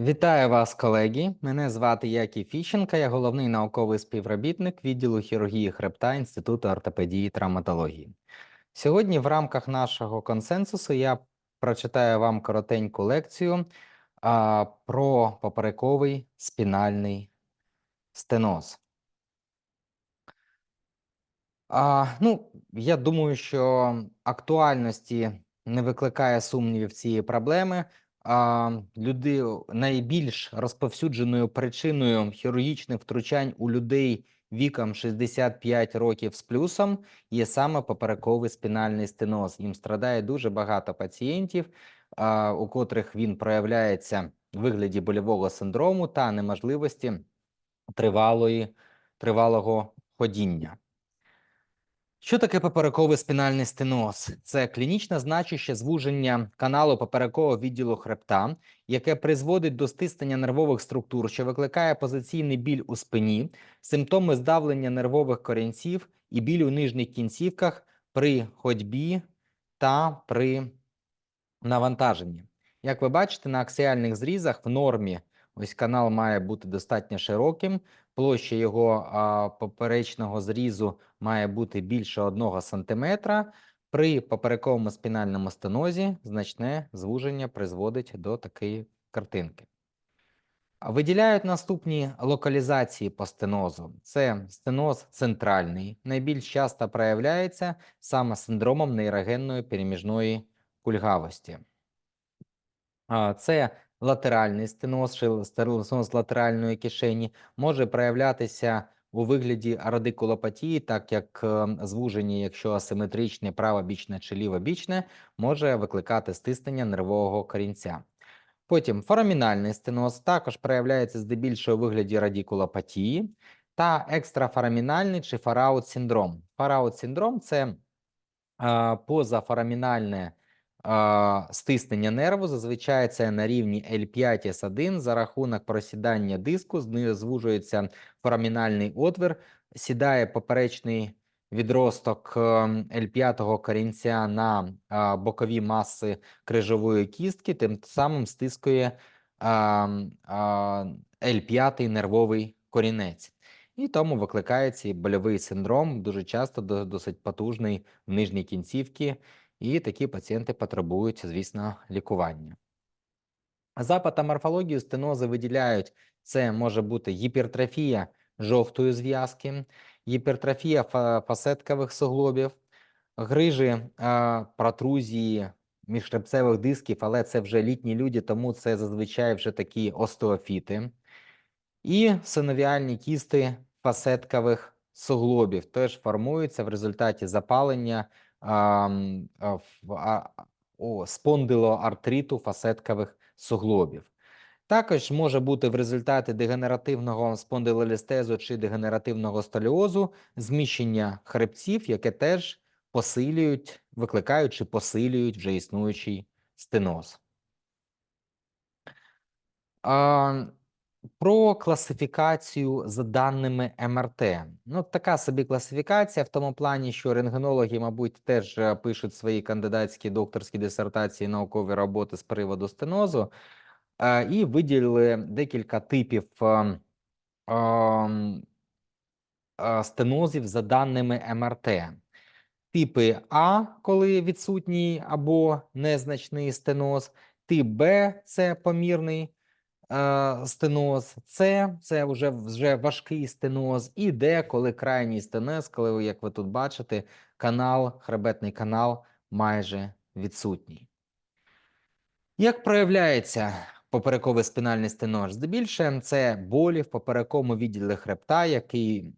Вітаю вас, колеги. Мене звати Яків Фіщенка, я головний науковий співробітник відділу хірургії хребта Інституту ортопедії і травматології. Сьогодні, в рамках нашого консенсусу, я прочитаю вам коротеньку лекцію а, про поперековий спінальний стеноз. А, ну, я думаю, що актуальності не викликає сумнівів цієї проблеми. Люди найбільш розповсюдженою причиною хірургічних втручань у людей віком 65 років з плюсом є саме поперековий спінальний стеноз. Їм страдає дуже багато пацієнтів, у котрих він проявляється в вигляді больового синдрому та неможливості тривалої, тривалого ходіння. Що таке поперековий спінальний стеноз? Це клінічне значуще звуження каналу поперекового відділу хребта, яке призводить до стиснення нервових структур, що викликає позиційний біль у спині, симптоми здавлення нервових корінців і біль у нижніх кінцівках при ходьбі та при навантаженні. Як ви бачите, на аксіальних зрізах в нормі ось канал має бути достатньо широким, площа його а, поперечного зрізу має бути більше 1 см. При поперековому спінальному стенозі значне звуження призводить до такої картинки. Виділяють наступні локалізації по стенозу. Це стеноз центральний, найбільш часто проявляється саме синдромом нейрогенної переміжної кульгавості. Це латеральний стеноз, стеноз латеральної кишені, може проявлятися у вигляді радикулопатії, так як е, звуження, якщо асиметричне правобічне чи лівобічне, може викликати стиснення нервового корінця. Потім форамінальний стеноз також проявляється здебільшого у вигляді радикулопатії та екстрафорамінальний чи фараут синдром. Фараут синдром це е, позафорамінальне а, стиснення нерву зазвичай це на рівні L5S1 за рахунок просідання диску, звужується форамінальний отвір, сідає поперечний відросток ем, L5 корінця на бокові маси крижової кістки, тим самим стискує а, а, L5 нервовий корінець. І тому викликається і больовий синдром, дуже часто досить потужний в нижній кінцівці, і такі пацієнти потребують, звісно, лікування. За патоморфологією стенози виділяють, це може бути гіпертрофія жовтої зв'язки, гіпертрофія фа- фасеткових суглобів, грижі, протрузії міжхребцевих дисків, але це вже літні люди, тому це зазвичай вже такі остеофіти. І синовіальні кісти фасеткових суглобів теж формуються в результаті запалення спондилоартриту фасеткових суглобів. Також може бути в результаті дегенеративного спондилолістезу чи дегенеративного століозу зміщення хребців, яке теж посилюють, викликають чи посилюють вже існуючий стеноз. Про класифікацію за даними МРТ. Ну, така собі класифікація в тому плані, що рентгенологи, мабуть, теж е, пишуть свої кандидатські докторські дисертації, наукові роботи з приводу стенозу, е, і виділили декілька типів е, ем, стенозів за даними МРТ. Типи А, коли відсутній або незначний стеноз, тип Б це помірний стеноз, С це вже, вже важкий стеноз, і Д, коли крайній стеноз, коли, як ви тут бачите, канал, хребетний канал майже відсутній. Як проявляється поперековий спінальний стеноз? Здебільше це болі в поперековому відділі хребта, який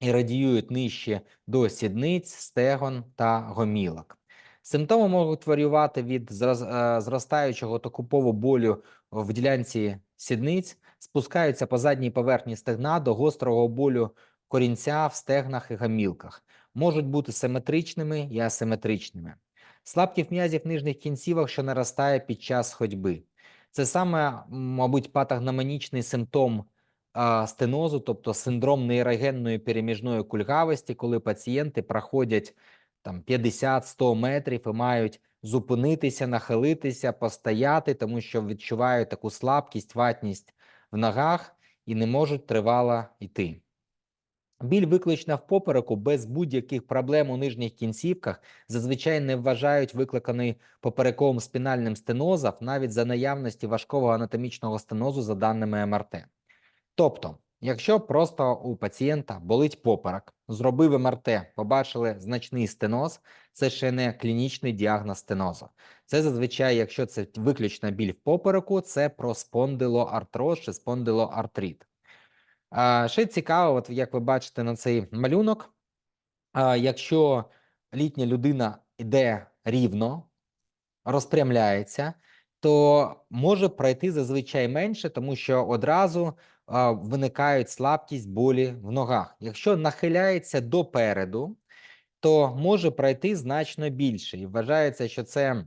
і радіюють нижче до сідниць, стегон та гомілок. Симптоми можуть варіювати від е, зростаючого токупового болю в ділянці сідниць, спускаються по задній поверхні стегна до гострого болю корінця в стегнах і гомілках, можуть бути симетричними і асиметричними. Слабкість м'язів нижніх кінцівок, що наростає під час ходьби. Це саме, мабуть, патогномонічний симптом стенозу, тобто синдром нейрогенної переміжної кульгавості, коли пацієнти проходять 50-100 метрів і мають зупинитися, нахилитися, постояти, тому що відчувають таку слабкість, ватність в ногах і не можуть тривало йти. Біль виклична в попереку без будь-яких проблем у нижніх кінцівках зазвичай не вважають викликаний поперековим спінальним стенозом навіть за наявності важкого анатомічного стенозу за даними МРТ. Тобто, якщо просто у пацієнта болить поперек, зробив МРТ, побачили значний стеноз, це ще не клінічний діагноз стенозу. Це зазвичай, якщо це виключна біль в попереку, це про спондилоартроз чи спондилоартрит. Ще цікаво, от як ви бачите на цей малюнок, якщо літня людина йде рівно, розпрямляється, то може пройти зазвичай менше, тому що одразу виникають слабкість болі в ногах. Якщо нахиляється допереду, то може пройти значно більше. І вважається, що це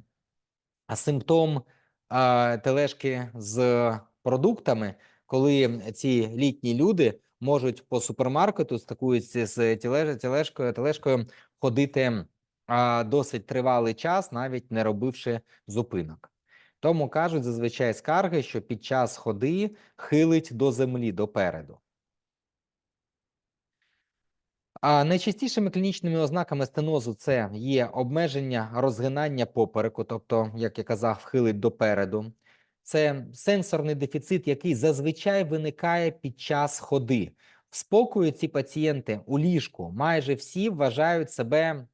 симптом тележки з продуктами, коли ці літні люди можуть по супермаркету такою з тілеж, тілешкою, тележкою ходити досить тривалий час, навіть не робивши зупинок. Тому кажуть зазвичай скарги, що під час ходи хилить до землі допереду. А найчастішими клінічними ознаками стенозу це є обмеження розгинання попереку, тобто, як я казав, хилить допереду. Це сенсорний дефіцит, який зазвичай виникає під час ходи. В спокою ці пацієнти у ліжку майже всі вважають себе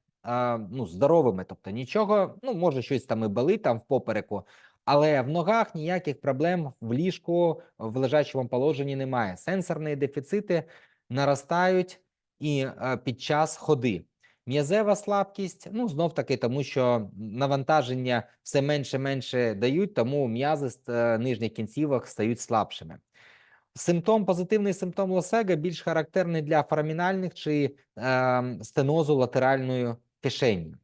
ну, здоровими, тобто нічого, ну може щось там і болить там в попереку, але в ногах ніяких проблем в ліжку в лежачому положенні немає. Сенсорні дефіцити наростають і під час ходи. М'язева слабкість, ну знов таки, тому що навантаження все менше менше дають, тому м'язи з е, нижніх кінцівок стають слабшими. Симптом, позитивний симптом лосега більш характерний для форамінальних чи е, стенозу латеральної кишені.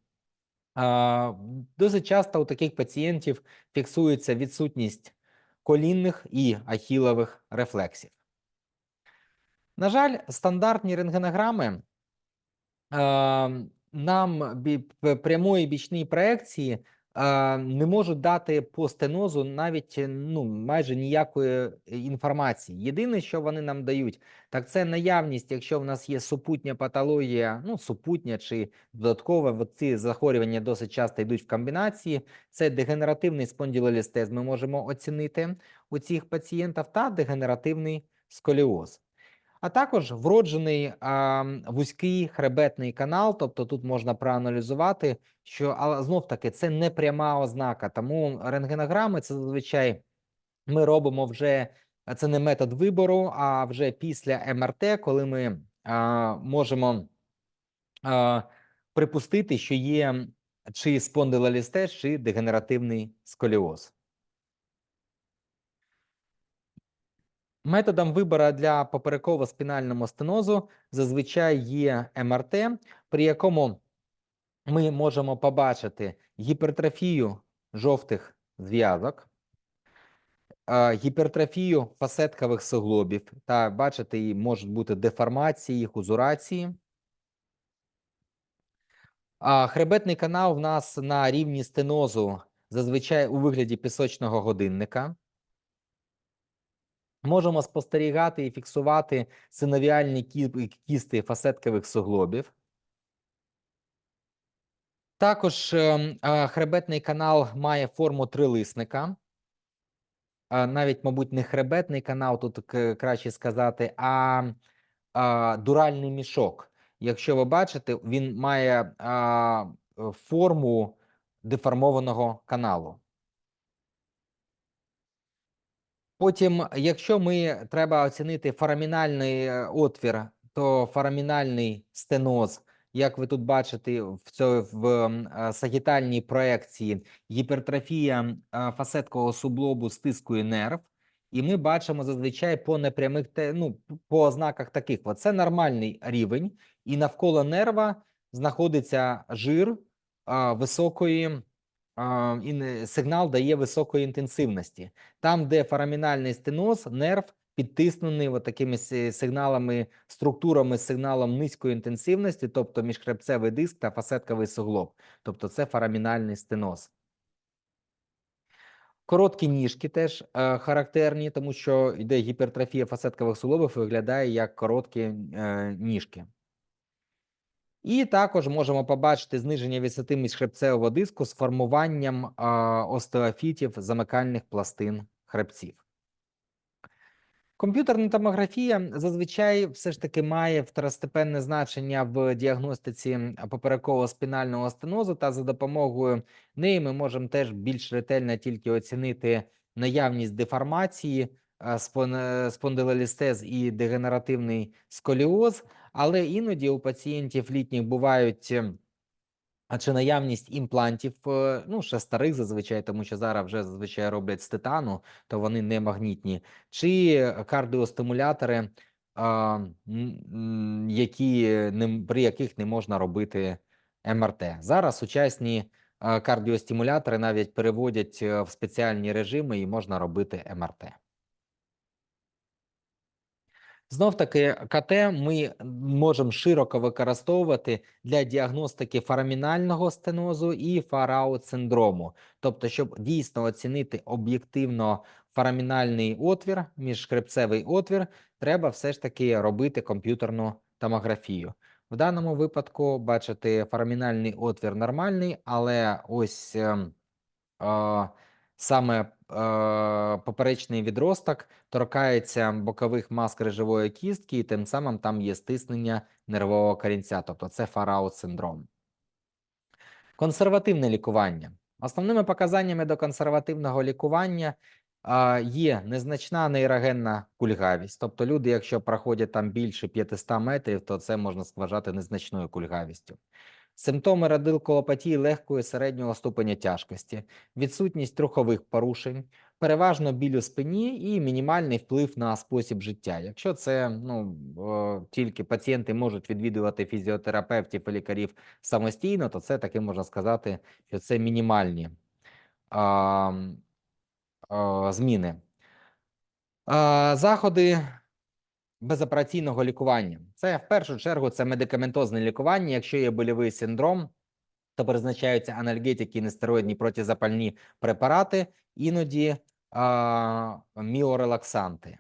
Е, досить часто у таких пацієнтів фіксується відсутність колінних і ахілових рефлексів. На жаль, стандартні рентгенограми нам прямої бічної проекції не можуть дати по стенозу навіть ну майже ніякої інформації. Єдине, що вони нам дають, так це наявність, якщо в нас є супутня патологія, ну супутня чи додаткова, ці захворювання досить часто йдуть в комбінації. Це дегенеративний спондилолістез, Ми можемо оцінити у цих пацієнтів та дегенеративний сколіоз а також вроджений а, вузький хребетний канал. Тобто тут можна проаналізувати, що але знов таки це не пряма ознака. Тому рентгенограми це зазвичай ми робимо вже це не метод вибору, а вже після МРТ, коли ми а, можемо а, припустити, що є чи спондилолістез, чи дегенеративний сколіоз. Методом вибору для попереково-спінального стенозу зазвичай є МРТ, при якому ми можемо побачити гіпертрофію жовтих зв'язок, гіпертрофію фасеткових суглобів, та бачите, можуть бути деформації, хузурації. Хребетний канал в нас на рівні стенозу зазвичай у вигляді пісочного годинника. Можемо спостерігати і фіксувати синовіальні кісти фасеткових суглобів. Також ем, хребетний канал має форму трилисника. Навіть, мабуть, не хребетний канал, тут краще сказати, а дуральний мішок. Якщо ви бачите, він має форму деформованого каналу. Потім, якщо ми треба оцінити фарамінальний е, отвір, то фарамінальний стеноз, як ви тут бачите, в цьому в е, сагітальній проекції гіпертрофія е, фасеткового сублобу стискує нерв, і ми бачимо зазвичай по непрямих ну, по ознаках таких: це нормальний рівень, і навколо нерва знаходиться жир високої сигнал дає високої інтенсивності. Там, де фарамінальний стеноз, нерв підтиснений такими сигналами, структурами з сигналом низької інтенсивності, тобто міжхребцевий диск та фасетковий суглоб. Тобто це форамінальний стеноз. Короткі ніжки теж е, характерні, тому що йде гіпертрофія фасеткових суглобів виглядає як короткі е, ніжки. І також можемо побачити зниження висоти міжхребцевого диску з формуванням остеофітів замикальних пластин хребців. Комп'ютерна томографія зазвичай все ж таки має второстепенне значення в діагностиці поперекового спінального стенозу, та за допомогою неї ми можемо теж більш ретельно тільки оцінити наявність деформації, спондилолістез і дегенеративний сколіоз, але іноді у пацієнтів літніх бувають. е, а чи наявність імплантів, е, ну ще старих зазвичай, тому що зараз вже зазвичай роблять з титану, то вони не магнітні, чи кардіостимулятори, які не, при яких не можна робити МРТ. Зараз сучасні е, кардіостимулятори навіть переводять е, в спеціальні режими і можна робити МРТ. Знов таки, КТ ми можемо широко використовувати для діагностики форамінального стенозу і фараут синдрому. Тобто, щоб дійсно оцінити об'єктивно форамінальний отвір, міжхребцевий отвір, треба все ж таки робити комп'ютерну томографію. В даному випадку, бачите, форамінальний отвір нормальний, але ось ем, е, саме е, поперечний відросток торкається бокових мас крижової кістки, і тим самим там є стиснення нервового корінця, тобто це фараут синдром. Консервативне лікування. Основними показаннями до консервативного лікування а, є незначна нейрогенна кульгавість. Тобто люди, якщо проходять там більше 500 метрів, то це можна вважати незначною кульгавістю. Симптоми радикулопатії легкої середнього ступеня тяжкості, відсутність рухових порушень, переважно біль у спині і мінімальний вплив на спосіб життя. Якщо це ну тільки пацієнти можуть відвідувати фізіотерапевтів і лікарів самостійно, то це таки можна сказати, що це мінімальні а, а, зміни. Заходи безопераційного лікування. Це в першу чергу це медикаментозне лікування. Якщо є больовий синдром, то призначаються анальгетики, нестероїдні протизапальні препарати, іноді а, міорелаксанти.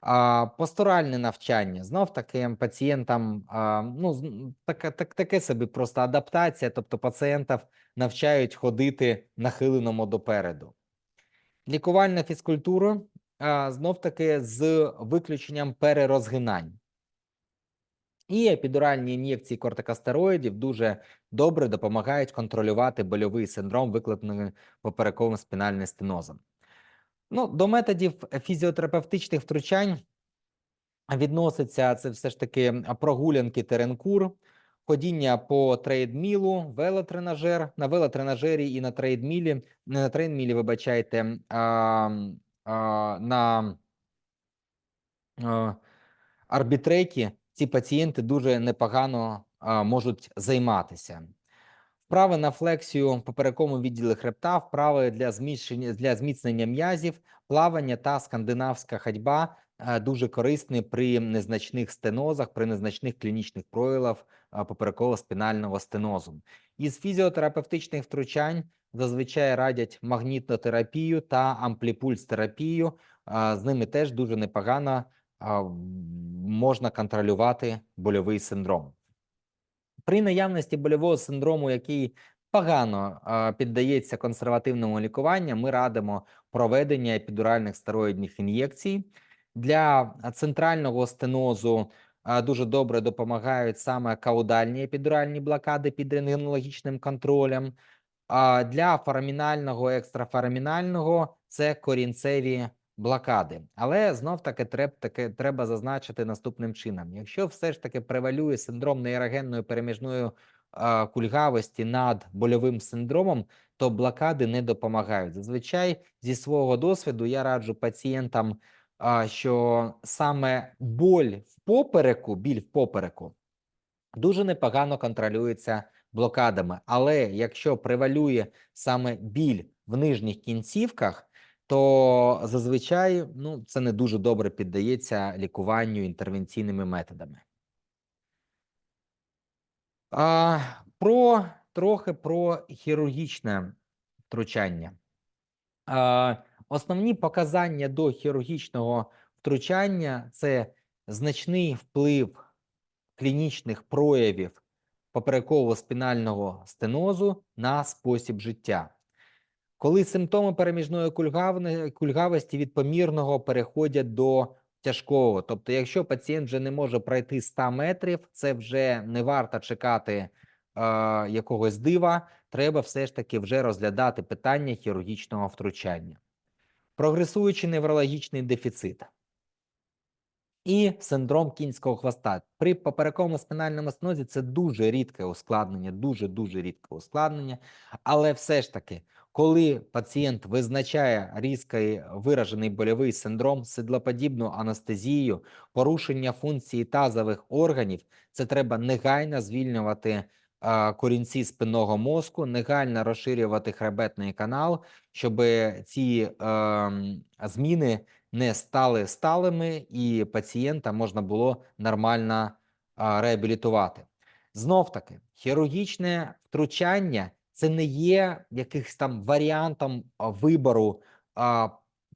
А, постуральне навчання знов таки пацієнтам а, ну, таке, так, таке собі просто адаптація, тобто пацієнтів навчають ходити нахиленому допереду. Лікувальна фізкультура знов таки з виключенням перерозгинань. І епідуральні ін'єкції кортикостероїдів дуже добре допомагають контролювати больовий синдром, викликаний поперековим спінальним стенозом. Ну, до методів фізіотерапевтичних втручань відноситься це все ж таки прогулянки теренкур, ходіння по трейдмілу, велотренажер, на велотренажері і на трейдмілі, не на трейдмілі, вибачайте, а, на а, арбітрекі ці пацієнти дуже непогано можуть займатися. Вправи на флексію поперековому відділі хребта, вправи для зміщення для зміцнення м'язів, плавання та скандинавська ходьба е, дуже корисні при незначних стенозах, при незначних клінічних проявах е, попереково-спінального стенозу. Із фізіотерапевтичних втручань зазвичай радять магнітотерапію та ампліпульс-терапію. З ними теж дуже непогано можна контролювати больовий синдром. При наявності больового синдрому, який погано піддається консервативному лікуванню, ми радимо проведення епідуральних стероїдних ін'єкцій. Для центрального стенозу дуже добре допомагають саме каудальні епідуральні блокади під рентгенологічним контролем. Для форамінального, екстрафорамінального це корінцеві блокади. Але знов таки треб, таки треба зазначити наступним чином: якщо все ж таки превалює синдром нейрогенної переміжної а, кульгавості над больовим синдромом, то блокади не допомагають. Зазвичай зі свого досвіду я раджу пацієнтам, а, що саме боль в попереку, біль в попереку дуже непогано контролюється блокадами. Але якщо превалює саме біль в нижніх кінцівках, то зазвичай ну, це не дуже добре піддається лікуванню інтервенційними методами. А, Про трохи про хірургічне втручання. А, Основні показання до хірургічного втручання це значний вплив клінічних проявів попереково спінального стенозу на спосіб життя. Коли симптоми переміжної кульгавості від помірного переходять до тяжкого, тобто, якщо пацієнт вже не може пройти 100 метрів, це вже не варто чекати е, якогось дива, треба все ж таки вже розглядати питання хірургічного втручання. Прогресуючий неврологічний дефіцит і синдром кінського хвоста. При поперековому спинальному стенозі це дуже рідке ускладнення, дуже дуже рідке ускладнення. Але все ж таки, коли пацієнт визначає різкий виражений больовий синдром, седлоподібну анестезію, порушення функції тазових органів, це треба негайно звільнювати корінці спинного мозку, негайно розширювати хребетний канал, щоб ці ем, зміни не стали сталими, і пацієнта можна було нормально реабілітувати. Знов таки, хірургічне втручання це не є якихось там варіантом вибору а,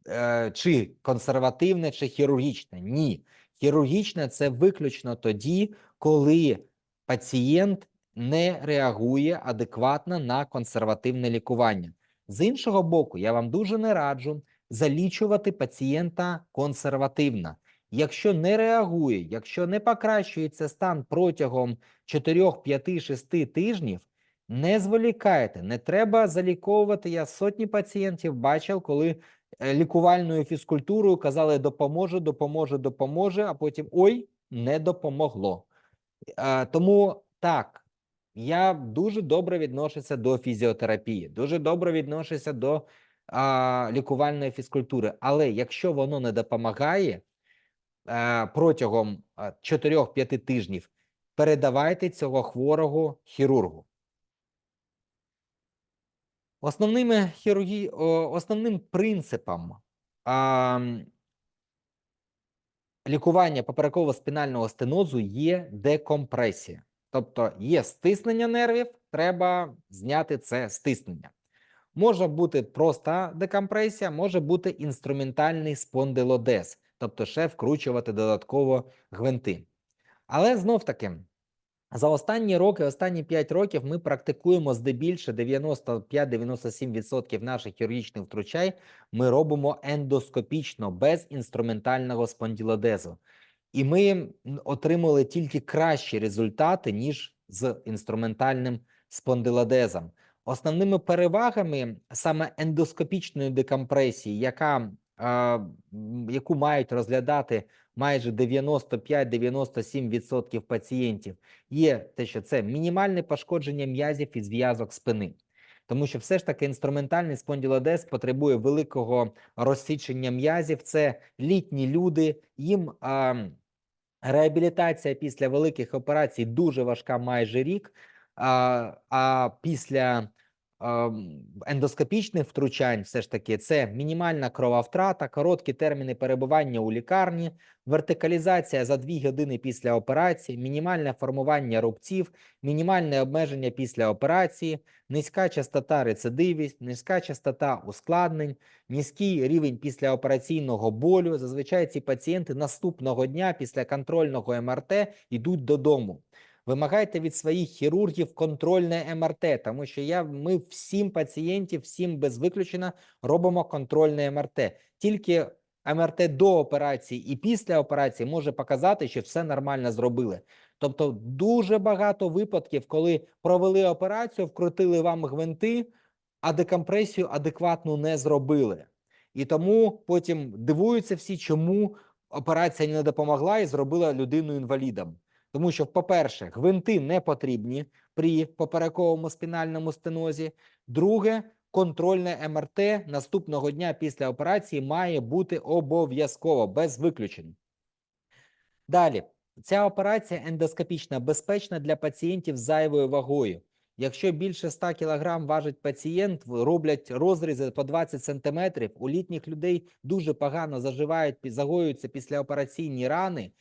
е, чи консервативне, чи хірургічне. Ні. Хірургічне це виключно тоді, коли пацієнт не реагує адекватно на консервативне лікування. З іншого боку, я вам дуже не раджу залічувати пацієнта консервативно. Якщо не реагує, якщо не покращується стан протягом 4, 5, 6 тижнів, не зволікайте, не треба заліковувати. Я сотні пацієнтів бачив, коли е, лікувальною фізкультурою казали допоможе, допоможе, допоможе, а потім ой, не допомогло. Е, Тому так, я дуже добре відношуся до фізіотерапії, дуже добре відношуся до а, лікувальної фізкультури. Але якщо воно не допомагає а, протягом 4-5 тижнів, передавайте цього хворого хірургу. Основними хірургі... основним принципом а, лікування попереково-спінального стенозу є декомпресія. Тобто є стиснення нервів, треба зняти це стиснення. Може бути проста декомпресія, може бути інструментальний спондилодез, тобто ще вкручувати додатково гвинти. Але знов таки, за останні роки, останні 5 років, ми практикуємо здебільше 95-97% наших хірургічних втручань ми робимо ендоскопічно без інструментального спондилодезу. І ми отримали тільки кращі результати, ніж з інструментальним спондилодезом. Основними перевагами саме ендоскопічної декомпресії, яка, е, яку мають розглядати майже 95-97% пацієнтів, є те, що це мінімальне пошкодження м'язів і зв'язок спини. Тому що все ж таки інструментальний спондилодез потребує великого розсічення м'язів. Це літні люди, їм а, реабілітація після великих операцій дуже важка, майже рік. А, а після ендоскопічних втручань, все ж таки, це мінімальна крова втрата, короткі терміни перебування у лікарні, вертикалізація за 2 години після операції, мінімальне формування рубців, мінімальне обмеження після операції, низька частота рецидивів, низька частота ускладнень, низький рівень післяопераційного болю. Зазвичай ці пацієнти наступного дня після контрольного МРТ йдуть додому. Вимагайте від своїх хірургів контрольне МРТ, тому що я ми всім пацієнтів, всім без виключення робимо контрольне МРТ. Тільки МРТ до операції і після операції може показати, що все нормально зробили. Тобто, дуже багато випадків, коли провели операцію, вкрутили вам гвинти, а декомпресію адекватну не зробили. І тому потім дивуються всі, чому операція не допомогла і зробила людину інвалідом. Тому що, по-перше, гвинти не потрібні при поперековому спінальному стенозі. Друге, контрольне МРТ наступного дня після операції має бути обов'язково без виключень. Далі, ця операція ендоскопічна безпечна для пацієнтів з зайвою вагою. Якщо більше 100 кг важить пацієнт, роблять розрізи по 20 см, у літніх людей дуже погано заживають, загоюються післяопераційні рани.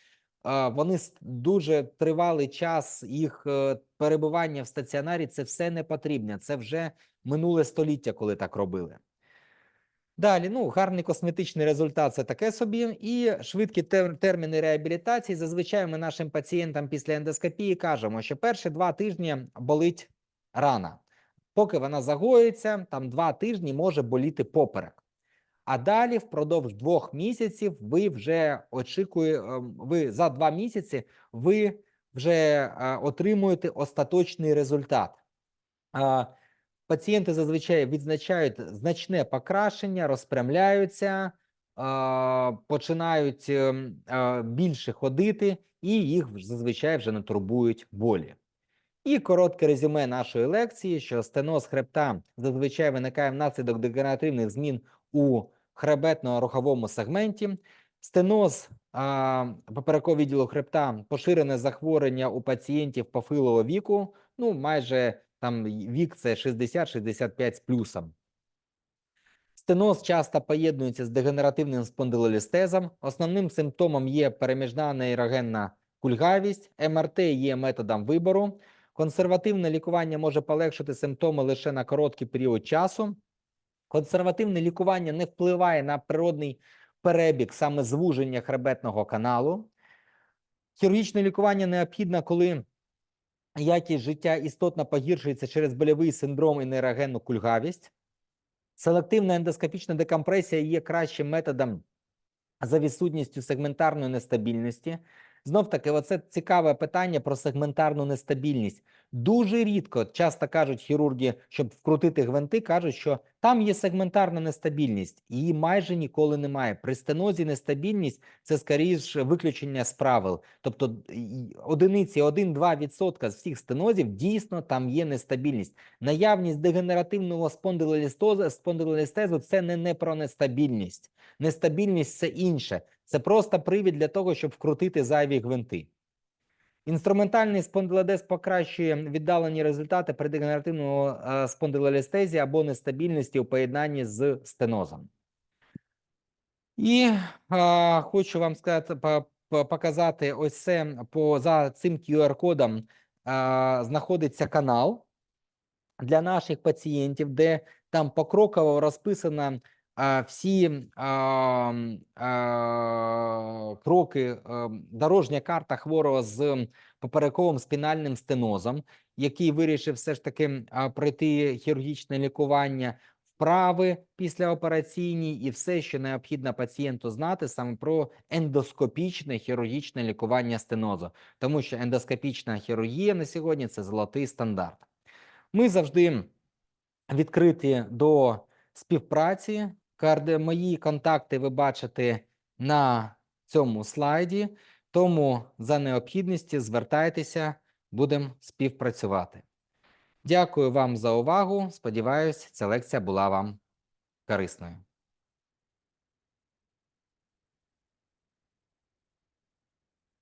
Вони дуже тривалий час їх е, перебування в стаціонарі. Це все не потрібно. Це вже минуле століття, коли так робили. Далі, ну, гарний косметичний результат це таке собі. І швидкі тер- терміни реабілітації. Зазвичай ми нашим пацієнтам після ендоскопії кажемо, що перші два тижні болить рана. Поки вона загоїться, там два тижні може боліти поперек. А далі, впродовж двох місяців, ви вже очікує, ем, ви за два місяці ви вже е, отримуєте остаточний результат. Пацієнти зазвичай відзначають значне покращення, розпрямляються, починають ем, більше ходити, і їх зазвичай вже не турбують болі. І коротке резюме нашої лекції, що стеноз хребта зазвичай виникає внаслідок дегенеративних змін у хребетно-руховому сегменті. Стеноз поперекового відділу хребта поширене захворювання у пацієнтів похилого віку, ну майже там вік це 60-65 з плюсом. Стеноз часто поєднується з дегенеративним спондилолістезом. Основним симптомом є переміжна нейрогенна кульгавість. МРТ є методом вибору. Консервативне лікування може полегшити симптоми лише на короткий період часу. Консервативне лікування не впливає на природний перебіг саме звуження хребетного каналу. Хірургічне лікування необхідно, коли якість життя істотно погіршується через больовий синдром і нейрогенну кульгавість. Селективна ендоскопічна декомпресія є кращим методом за відсутністю сегментарної нестабільності. Знов таки, оце цікаве питання про сегментарну нестабільність. Дуже рідко, часто кажуть хірурги, щоб вкрутити гвинти, кажуть, що там є сегментарна нестабільність, її майже ніколи немає. При стенозі нестабільність це скоріше виключення з правил. Тобто одиниці 1-2% з всіх стенозів дійсно там є нестабільність. Наявність дегенеративного спондилолістезу це не, не про нестабільність. Нестабільність це інше. Це просто привід для того, щоб вкрутити зайві гвинти. Інструментальний спондилодез покращує віддалені результати при дегенеративному е, спондилолістезі або нестабільності у поєднанні з стенозом. І е, хочу вам сказати, по- по- показати ось це по за цим QR-кодом е, знаходиться канал для наших пацієнтів, де там покроково розписано а, всі кроки, дорожня карта хворого з поперековим спінальним стенозом, який вирішив все ж таки пройти хірургічне лікування, вправи післяопераційні і все, що необхідно пацієнту знати саме про ендоскопічне хірургічне лікування стенозу, тому що ендоскопічна хірургія на сьогодні це золотий стандарт. Ми завжди відкриті до співпраці. Карди мої контакти ви бачите на цьому слайді. Тому за необхідності звертайтеся, будемо співпрацювати. Дякую вам за увагу. Сподіваюсь, ця лекція була вам корисною.